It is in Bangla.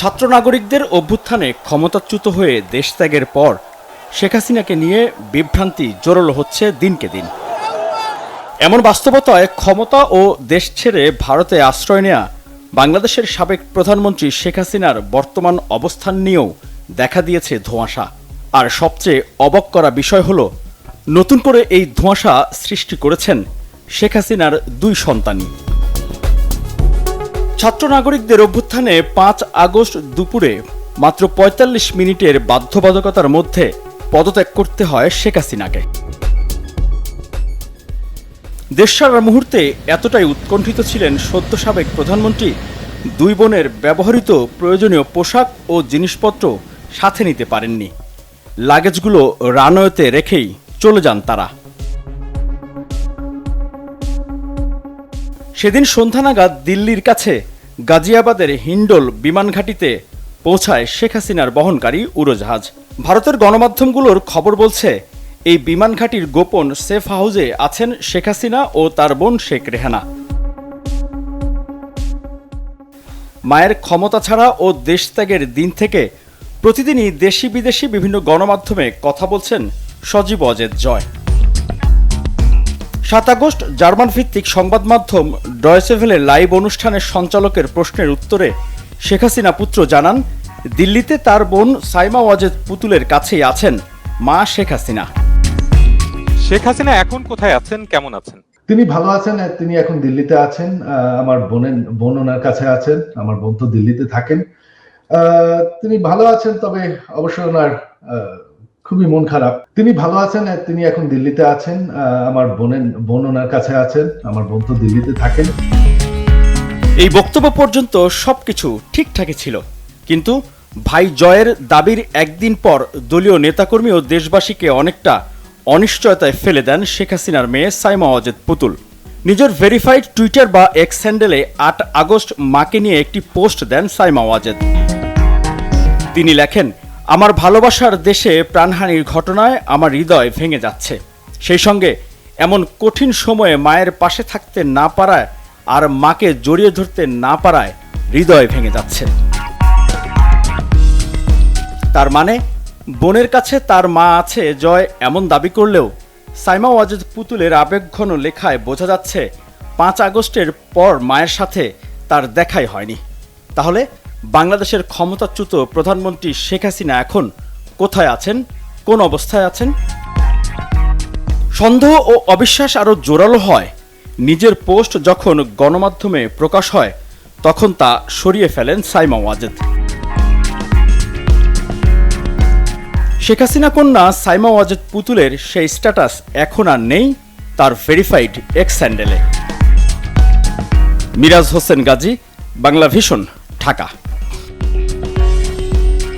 ছাত্র নাগরিকদের অভ্যুত্থানে ক্ষমতাচ্যুত হয়ে দেশ ত্যাগের পর শেখ হাসিনাকে নিয়ে বিভ্রান্তি জোরালো হচ্ছে দিনকে দিন। এমন বাস্তবতায় ক্ষমতা ও দেশ ছেড়ে ভারতে আশ্রয় নেয়া বাংলাদেশের সাবেক প্রধানমন্ত্রী শেখ হাসিনার বর্তমান অবস্থান নিয়েও দেখা দিয়েছে ধোঁয়াশা। আর সবচেয়ে অবাক করা বিষয় হল, নতুন করে এই ধোঁয়াশা সৃষ্টি করেছেন শেখ হাসিনার দুই সন্তানই। ছাত্র নাগরিকদের অভ্যুত্থানে পাঁচ আগস্ট দুপুরে মাত্র ৪৫ মিনিটের বাধ্যবাধকতার মধ্যে পদত্যাগ করতে হয় শেখ হাসিনাকে। দেশ সারার মুহূর্তে এতটাই উৎকণ্ঠিত ছিলেন সদ্য সাবেক প্রধানমন্ত্রী। দুই বোনের ব্যবহৃত প্রয়োজনীয় পোশাক ও জিনিসপত্র সাথে নিতে পারেননি। লাগেজগুলো রানওয়েতে রেখেই চলে যান তারা। সেদিন সন্ধ্যা নাগাদ দিল্লির কাছে গাজিয়াবাদের হিন্ডোল বিমানঘাটিতে পৌঁছায় শেখ হাসিনার বহনকারী উড়োজাহাজ। ভারতের গণমাধ্যমগুলোর খবর বলছে, এই বিমানঘাটির গোপন সেফ হাউজে আছেন শেখ হাসিনা ও তার বোন শেখ রেহানা। মায়ের ক্ষমতা ছাড়া ও দেশত্যাগের দিন থেকে প্রতিদিনই দেশি বিদেশি বিভিন্ন গণমাধ্যমে কথা বলছেন সজীব অজেদ জয়। সাত আগস্ট জার্মান ভিত্তিক সংবাদ মাধ্যম ডয়সেভেলের লাইভ অনুষ্ঠানের সঞ্চালকের প্রশ্নের উত্তরে শেখ হাসিনা পুত্র জানান দিল্লিতে তার বোন সাইমা ওয়াজেদ পুতুলের কাছেই আছেন মা শেখ হাসিনা। শেখ হাসিনা এখন কোথায় আছেন কেমন আছেন? তিনি ভালো আছেন তিনি এখন দিল্লিতে আছেন। আহ, আমার বোনের বোন ওনার কাছে আছেন আমার বোন তো দিল্লিতে থাকেন। আহ, তিনি ভালো আছেন তবে অবশ্যই ওনার আহ, খুবই মন খারাপ। তিনি ভালো আছেন তিনি এখন দিল্লিতে আছেন। আমার বোনের, বোন ওনার কাছে আছেন। আমার বোন তো দিল্লিতে থাকেন। এই বক্তব্য পর্যন্ত সবকিছু ঠিকঠাকই ছিল। কিন্তু ভাই জয়ের দাবির একদিন পর দলীয় নেতাকর্মী ও দেশবাসীকে অনেকটা অনিশ্চয়তায় ফেলে দেন শেখ হাসিনার মেয়ে সাইমা ওয়াজেদ পুতুল। নিজের ভেরিফাইড টুইটার বা এক্স হ্যান্ডেলে আট আগস্ট মাকে নিয়ে একটি পোস্ট দেন সাইমা ওয়াজেদ। তিনি লেখেন আমার ভালোবাসার দেশে প্রাণহানির ঘটনায় আমার হৃদয় ভেঙে যাচ্ছে। সেই সঙ্গে এমন কঠিন সময়ে মায়ের পাশে থাকতে না পারায় আর মাকে জড়িয়ে ধরতে না পারায় হৃদয় ভেঙে যাচ্ছে। তার মানে বোনের কাছে তার মা আছে জয় এমন দাবি করলেও সাইমা ওয়াজেদ পুতুলের আবেগঘন লেখায় বোঝা যাচ্ছে, পাঁচ আগস্টের পর মায়ের সাথে তার দেখাই হয়নি। তাহলে বাংলাদেশের ক্ষমতাচ্যুত প্রধানমন্ত্রী শেখ হাসিনা এখন কোথায় আছেন? কোন অবস্থায় আছেন? সন্দেহ ও অবিশ্বাস আরও জোরালো হয়। নিজের পোস্ট যখন গণমাধ্যমে প্রকাশ হয়, তখন তা সরিয়ে ফেলেন সাইমা ওয়াজেদ। শেখ হাসিনা কন্যা সাইমা ওয়াজেদ পুতুলের সেই স্ট্যাটাস এখন আর নেই তার ভেরিফাইড এক্স স্যান্ডেলে মিরাজ হোসেন গাজী, বাংলা ভিশন, ঢাকা।